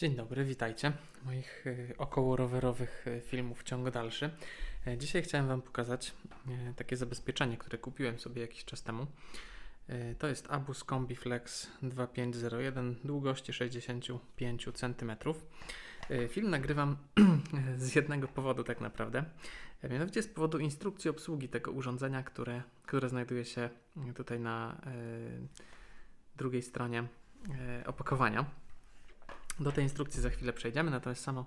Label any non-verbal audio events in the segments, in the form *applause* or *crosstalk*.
Dzień dobry, witajcie. Moich y, około rowerowych y, filmów ciąg dalszy. E, Dzisiaj chciałem Wam pokazać e, takie zabezpieczenie, które kupiłem sobie jakiś czas temu. E, To jest Abus Combi Flex 2501 długości 65 cm. Film nagrywam *clears throat* z jednego powodu tak naprawdę. Mianowicie z powodu instrukcji obsługi tego urządzenia, które, które znajduje się tutaj na drugiej stronie opakowania. Do tej instrukcji za chwilę przejdziemy, natomiast samo,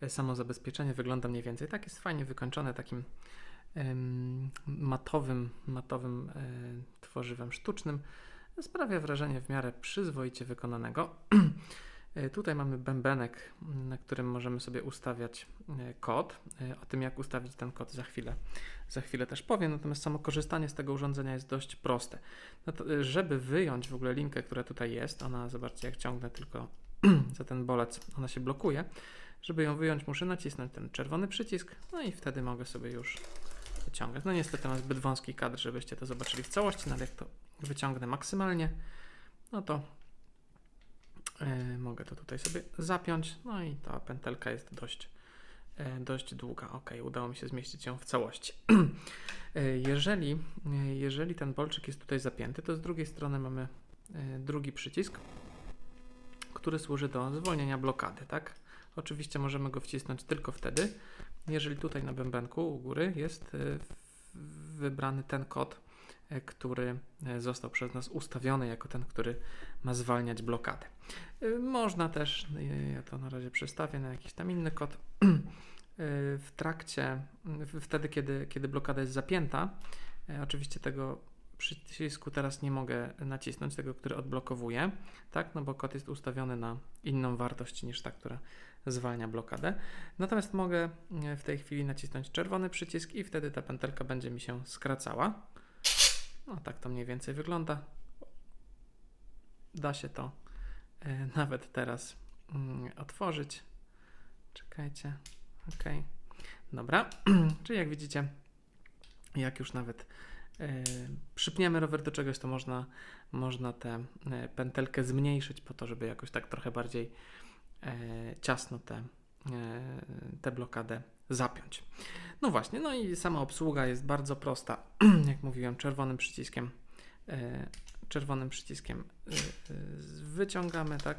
e, samo zabezpieczenie wygląda mniej więcej tak. Jest fajnie wykończone takim matowym, matowym e, tworzywem sztucznym. Sprawia wrażenie w miarę przyzwoicie wykonanego. *clears throat* E, Tutaj mamy bębenek, na którym możemy sobie ustawiać kod. O tym, jak ustawić ten kod, za chwilę, za chwilę też powiem. Natomiast samo korzystanie z tego urządzenia jest dość proste. No żeby wyjąć w ogóle linkę, która tutaj jest, ona, zobaczcie, jak ciągnę tylko *clears throat* za ten bolec, ona się blokuje. Żeby ją wyjąć, muszę nacisnąć ten czerwony przycisk, no i wtedy mogę sobie już wyciągać. No niestety mam zbyt wąski kadr, żebyście to zobaczyli w całości, no ale jak to wyciągnę maksymalnie, no to e, mogę to tutaj sobie zapiąć, no i ta pętelka jest dość, e, dość długa. Ok, udało mi się zmieścić ją w całości. *clears throat* E, jeżeli, jeżeli ten bolczyk jest tutaj zapięty, to z drugiej strony mamy drugi przycisk, który służy do zwolnienia blokady, tak? Oczywiście możemy go wcisnąć tylko wtedy, jeżeli tutaj na bębenku u góry jest e, wybrany ten kod, e, który e, został przez nas ustawiony jako ten, który ma zwalniać blokadę. Można też, ja to na razie przestawię na jakiś tam inny kod, *clears throat* w trakcie, wtedy kiedy, kiedy blokada jest zapięta, oczywiście tego przycisku teraz nie mogę nacisnąć, tego, który odblokowuje, tak, no bo kod jest ustawiony na inną wartość niż ta, która zwalnia blokadę. Natomiast mogę e, w tej chwili nacisnąć czerwony przycisk i wtedy ta pętelka będzie mi się skracała. No tak to mniej więcej wygląda. Da się to e, nawet teraz mm, otworzyć. Czekajcie. Ok. Dobra. *clears throat* Czyli jak widzicie, jak już nawet przypniemy rower do czegoś, to można, można tę e, pętelkę zmniejszyć po to, żeby jakoś tak trochę bardziej e, ciasno tę tę blokadę zapiąć. No właśnie, no i sama obsługa jest bardzo prosta. *clears throat* Jak mówiłem, czerwonym przyciskiem czerwonym przyciskiem wyciągamy, tak?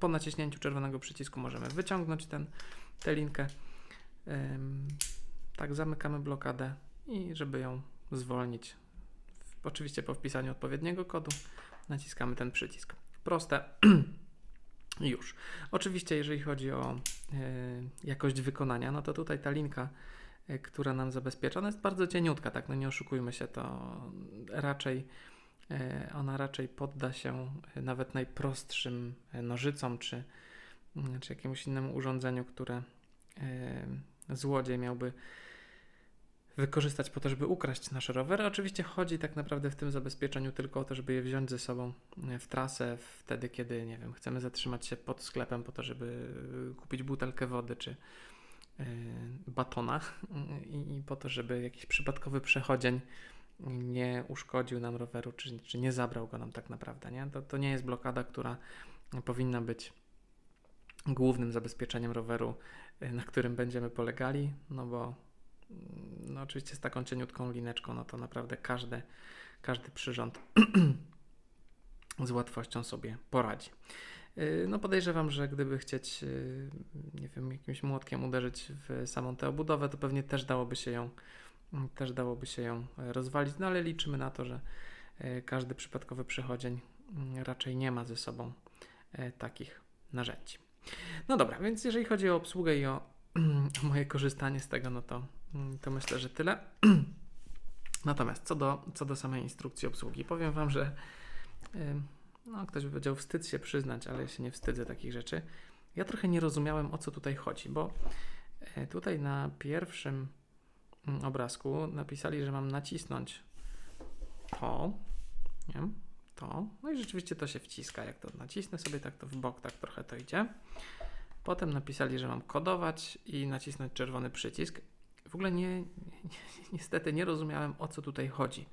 po, naciśnięciu czerwonego przycisku możemy wyciągnąć ten, tę linkę. Tak, zamykamy blokadę i żeby ją zwolnić, oczywiście po wpisaniu odpowiedniego kodu, naciskamy ten przycisk. Proste. *clears throat* Już. Oczywiście, jeżeli chodzi o e, jakość wykonania, no to tutaj ta linka, e, która nam zabezpiecza, ona jest bardzo cieniutka, tak, no nie oszukujmy się, to raczej e, ona raczej podda się nawet najprostszym nożycom, czy, mm, czy jakiemuś innemu urządzeniu, które e, złodziej miałby wykorzystać po to, żeby ukraść nasze rowery. Oczywiście chodzi tak naprawdę w tym zabezpieczeniu tylko o to, żeby je wziąć ze sobą e, w trasę wtedy, kiedy, nie wiem, chcemy zatrzymać się pod sklepem po to, żeby e, kupić butelkę wody czy e, batona i, po to, żeby jakiś przypadkowy przechodzień nie uszkodził nam roweru, czy, czy nie zabrał go nam tak naprawdę, nie? To, to nie jest blokada, która powinna być głównym zabezpieczeniem roweru, na którym będziemy polegali, no bo no oczywiście z taką cieniutką lineczką, no to naprawdę każdy, każdy przyrząd *clears throat* z łatwością sobie poradzi. Yy, No podejrzewam, że gdyby chcieć, yy, nie wiem, jakimś młotkiem uderzyć w samą tę obudowę, to pewnie też dałoby się ją, też dałoby się ją e, rozwalić, no ale liczymy na to, że e, każdy przypadkowy przechodzień mm, raczej nie ma ze sobą e, takich narzędzi. No dobra, więc jeżeli chodzi o obsługę i o moje korzystanie z tego, no to, mm, to myślę, że tyle. *clears throat* Natomiast co do, co do samej instrukcji obsługi, powiem Wam, że no, ktoś by powiedział, wstyd się przyznać, ale ja się nie wstydzę takich rzeczy. Ja trochę nie rozumiałem, o co tutaj chodzi, bo e, tutaj na pierwszym mm, obrazku napisali, że mam nacisnąć to, nie? to, no i rzeczywiście to się wciska. Jak to nacisnę sobie, tak to w bok, tak trochę to idzie. Potem napisali, że mam kodować i nacisnąć czerwony przycisk. W ogóle nie, nie *laughs* niestety nie rozumiałem, o co tutaj chodzi.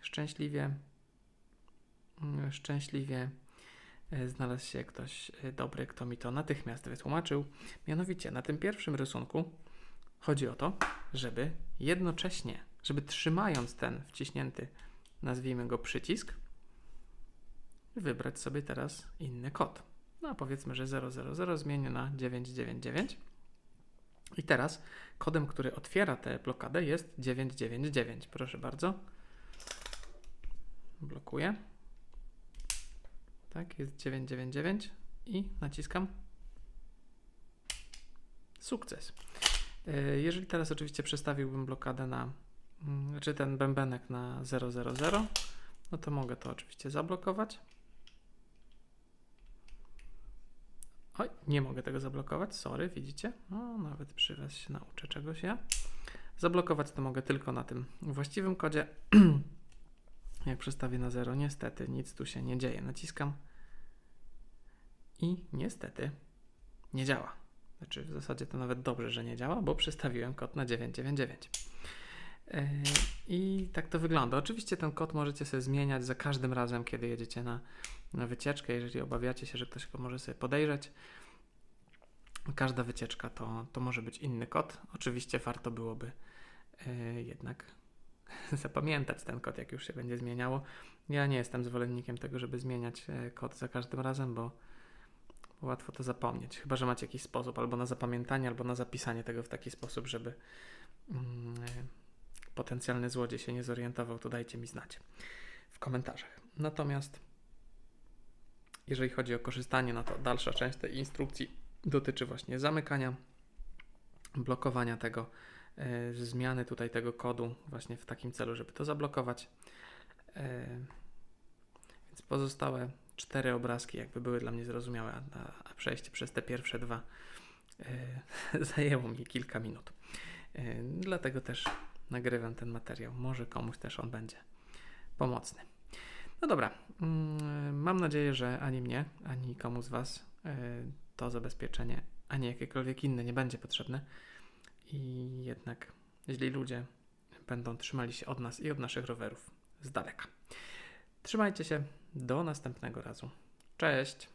Szczęśliwie, mm, szczęśliwie e, znalazł się ktoś e, dobry, kto mi to natychmiast wytłumaczył. Mianowicie na tym pierwszym rysunku chodzi o to, żeby jednocześnie, żeby trzymając ten wciśnięty, nazwijmy go przycisk, wybrać sobie teraz inny kod. No powiedzmy, że 000 zmienię na 999. I teraz kodem, który otwiera tę blokadę jest 999. Proszę bardzo. Blokuję. Tak, jest 999 i naciskam sukces. E, Jeżeli teraz oczywiście przestawiłbym blokadę na, mm, czy ten bębenek na 000, no to mogę to oczywiście zablokować. Oj, nie mogę tego zablokować, sorry, widzicie? O, nawet przy Was się nauczę czegoś ja. Zablokować to mogę tylko na tym właściwym kodzie. *clears throat* Jak przestawię na 0, niestety nic tu się nie dzieje. Naciskam i niestety nie działa. Znaczy w zasadzie to nawet dobrze, że nie działa, bo przestawiłem kod na 999. Yy, I tak to wygląda. Oczywiście ten kod możecie sobie zmieniać za każdym razem, kiedy jedziecie na, na wycieczkę, jeżeli obawiacie się, że ktoś go może sobie podejrzeć. Każda wycieczka to, to może być inny kod. Oczywiście warto byłoby yy, jednak *laughs* zapamiętać ten kod, jak już się będzie zmieniało. Ja nie jestem zwolennikiem tego, żeby zmieniać e, kod za każdym razem, bo łatwo to zapomnieć. Chyba, że macie jakiś sposób albo na zapamiętanie, albo na zapisanie tego w taki sposób, żeby e, potencjalny złodziej się nie zorientował, to dajcie mi znać w komentarzach. Natomiast jeżeli chodzi o korzystanie, no to dalsza część tej instrukcji dotyczy właśnie zamykania, blokowania tego, e, zmiany tutaj tego kodu właśnie w takim celu, żeby to zablokować. E, więc pozostałe cztery obrazki jakby były dla mnie zrozumiałe, a, a przejście przez te pierwsze dwa e, *laughs* zajęło mi kilka minut. E, dlatego też nagrywam ten materiał. Może komuś też on będzie pomocny. No dobra, mm, mam nadzieję, że ani mnie, ani komu z Was e, to zabezpieczenie, ani jakiekolwiek inne nie będzie potrzebne. I jednak źli ludzie będą trzymali się od nas i od naszych rowerów z daleka. Trzymajcie się, do następnego razu. Cześć!